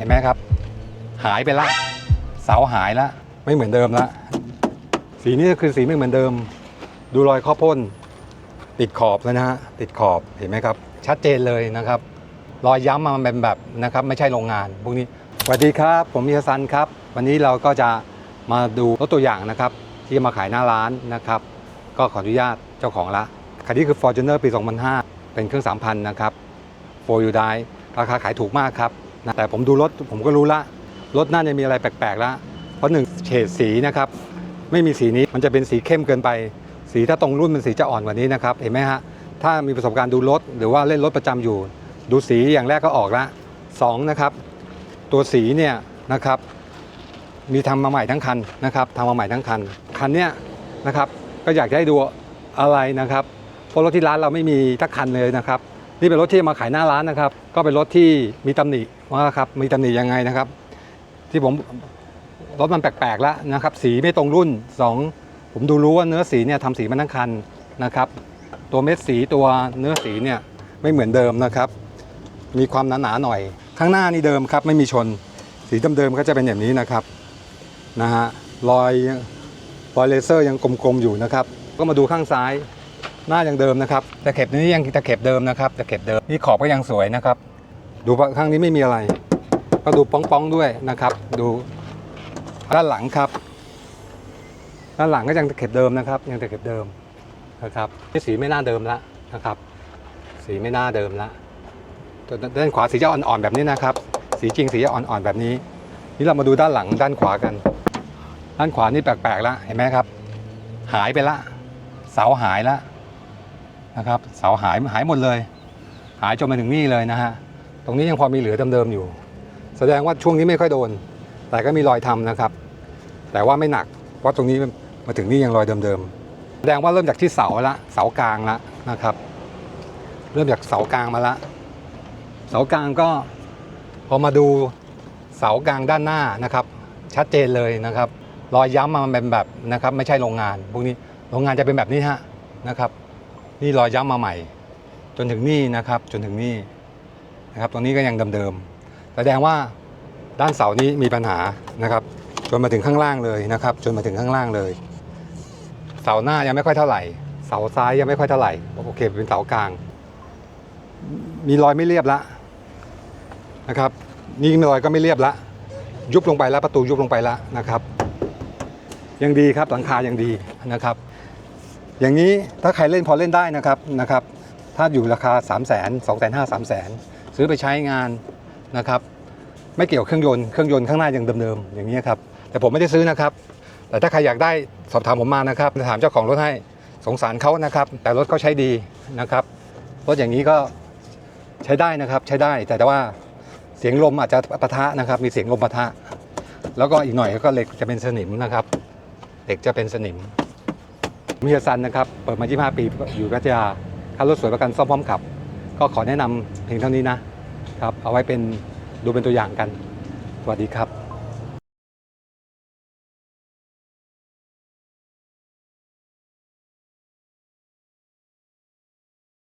เห็นไหมครับ หายไปละ เสาหายละ ไม่เหมือนเดิมละ สีนี้คือสีไม่เหมือนเดิม ดูรอยข้อพ่น ติดขอบแล้วนะฮะ ติดขอบเห็นไหมครับ ชัดเจนเลยนะครับ รอยย้ำมามันเป็นแบบนะครับ ไม่ใช่โรงงานพวกนี้สวัสดีครับ ผมมีฮัสซันครับ วันนี้เราก็จะมาดูรถตัวอย่างนะครับ ที่จะมาขายหน้าร้านนะครับ ก็ขออนุญาตเจ้าของละคันนี้คือ Fortuner ปี 2005 เป็นเครื่อง 3,000 นะครับโฟยูไดราคาขายถูกมากครับ นะแต่ผมดูรถผมก็รู้ละรถน่าจะมีอะไรแปลกๆละเพราะหนึ่งเฉดสีนะครับ ไม่มีสีนี้มันจะเป็นสีเข้มเกินไป สีถ้าตรงรุ่นมันสีจะอ่อนกว่านี้นะครับเห็นไหมฮะถ้ามีประสบการณ์ดูรถหรือว่าเล่นรถประจำอยู่ ดูสีอย่างแรกก็ออกละสองนะครับ ตัวสีเนี่ยนะครับ มีทำมาใหม่ทั้งคันนะครับทำมาใหม่ทั้งคันคันเนี้ยนะครับก็อยากจะให้ดูอะไรนะครับเพราะรถที่ร้านเราไม่มีทักคันเลยนะครับ นี่เป็นรถที่มาขายหน้าร้านนะครับ ก็เป็นรถที่มีตำหนิ ว่าครับมีตำหนิยังไงนะครับ ที่ผมรถมันแปลกๆแล้วนะครับ สีไม่ตรงรุ่น 2 ผมดูรู้ว่าเนื้อสีเนี่ยทำสีมาทั้งคันนะครับ ตัวเม็ดสีตัวเนื้อสีเนี่ยไม่เหมือนเดิมนะครับ มีความหนาๆหน่อย ข้างหน้านี่เดิมครับ ไม่มีชน สีเดิมๆก็จะเป็นอย่างนี้นะครับนะฮะรอยรอยเลเซอร์ยังกลมๆอยู่นะครับ ก็มาดูข้างซ้ายหน้ายังเดิมนะครับตะเข็บนี้ยังตะเข็บเดิมนะครับตะเข็บเดิมนี่ขอบก็ยังสวยนะครับ ดูข้างนี้ไม่มีอะไร ก็ดูป้องๆด้วยนะครับ ดูด้านหลังครับ ด้านหลังก็ยังตะเข็บเดิมนะครับ ยังตะเข็บเดิมนะครับนี่สีไม่น่าเดิมละนะครับ สีไม่น่าเดิมละด้านขวาสีจะอ่อนๆแบบนี้นะครับ สีจริงสีจะอ่อนๆแบบนี้ นี่เรามาดูด้านหลังด้านขวากัน ด้านขวานี่แปลกๆแล้วเห็นไหมครับ หายไปละ เสาหายละนะครับ เสาหายหายหมดเลย หายจนมาถึงนี่เลยนะฮะ ตรงนี้ยังพอมีเหลือเดิมๆอยู่ แสดงว่าช่วงนี้ไม่ค่อยโดน แต่ก็มีรอยทำนะครับ แต่ว่าไม่หนัก เพราะตรงนี้มาถึงนี่ยังรอยเดิมๆแสดงว่าเริ่มจากที่เสาละเสากลางละนะครับ เริ่มจากเสากลางมาละ เสากลางก็พอมาดูเสากลางด้านหน้านะครับ ชัดเจนเลยนะครับ รอยย้ำมามันเป็นแบบนะครับ ไม่ใช่โรงงาน พวกนี้โรงงานจะเป็นแบบนี้ฮะนะครับ นี่รอยย้ำมาใหม่ จนถึงนี่นะครับ จนถึงนี่ นะครับตรงนี้ก็ยังเดิมๆแสดงว่าด้านเสานี้มีปัญหานะครับ จนมาถึงข้างล่างเลยนะครับ จนมาถึงข้างล่างเลย เสาหน้ายังไม่ค่อยเท่าไหร่ เสาซ้ายยังไม่ค่อยเท่าไหร่โอเคเป็นเสากลาง มีรอยไม่เรียบละนะครับ นี่รอยก็ไม่เรียบละยุบลงไปแล้วประตูยุบลงไปแล้วนะครับ ยังดีครับหลังคายังดีนะครับ อย่างนี้ถ้าใครเล่นพอเล่นได้นะครับนะครับ ถ้าอยู่ราคา 3 0 0 0 0 0 2 5 0 0 0 0 0 0 ซื้อไปใช้งานนะครับไม่เกี่ยวเครื่องยนต์เครื่องยนต์ข้างหน้ายังเดิมๆอย่างนี้ครับแต่ผมไม่ได้ซื้อนะครับ แต่ถ้าใครอยากได้สอบถามผมมานะครับจะถามเจ้าของรถให้สงสารเขานะครับ แต่รถเขาใช้ดีนะครับรถอย่างนี้ก็ใช้ได้นะครับใช้ได้แต่แต่ว่าเสียงลมอาจจะปะทะนะครับ มีเสียงลมปะทะ แล้วก็อีกหน่อยก็เหล็กจะเป็นสนิมนะครับเหล็กจะเป็นสนิมมิเฮซันนะครับเปิดมา 25 ปีอยู่พัทยาค่ารถสวยประกันซ่อมพร้อมขับ ก็ขอแนะนำเพียงเท่านี้นะครับ เอาไว้เป็นดูเป็นตัวอย่างกัน สวัสดีครับ